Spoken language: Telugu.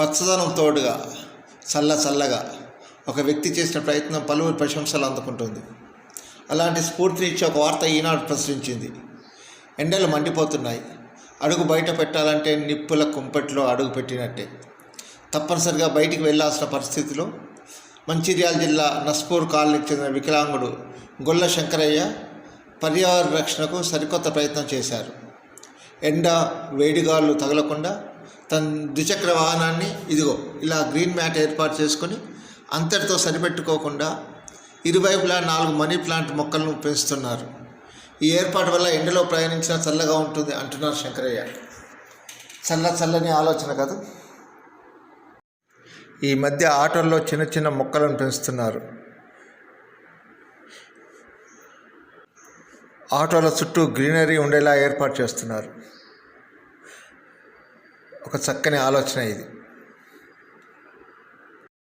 పచ్చదనం తోడుగా చల్ల చల్లగా ఒక వ్యక్తి చేసిన ప్రయత్నం పలువురు ప్రశంసలు అందుకుంటుంది. అలాంటి స్ఫూర్తినిచ్చే ఒక వార్త ఈనాడు ప్రచురించింది. ఎండలు మండిపోతున్నాయి. అడుగు బయట పెట్టాలంటే నిప్పుల కుంపట్లో అడుగు పెట్టినట్టే. తప్పనిసరిగా బయటికి వెళ్ళాల్సిన పరిస్థితిలో మంచిర్యాల జిల్లా నస్పూర్ కాలనీకి చెందిన వికలాంగుడు గొల్ల శంకరయ్య పర్యావరణ రక్షణకు సరికొత్త ప్రయత్నం చేశారు. ఎండ వేడిగాళ్ళు తగలకుండా తన ద్విచక్ర వాహనాన్ని ఇదిగో ఇలా గ్రీన్ మ్యాట్ ఏర్పాటు చేసుకొని అంతటితో సరిపెట్టుకోకుండా ఇరువైపులా నాలుగు మనీ ప్లాంట్ మొక్కలను పెంచుతున్నారు. ఈ ఏర్పాటు వల్ల ఎండలో ప్రయాణించినా చల్లగా ఉంటుంది అంటున్నారు శంకరయ్య. చల్ల చల్లని ఆలోచన కదా. ఈ మధ్య ఆటోల్లో చిన్న చిన్న మొక్కలను పెంచుతున్నారు. ఆటోల చుట్టూ గ్రీనరీ ఉండేలా ఏర్పాటు చేస్తున్నారు. ఒక చక్కని ఆలోచన ఇది.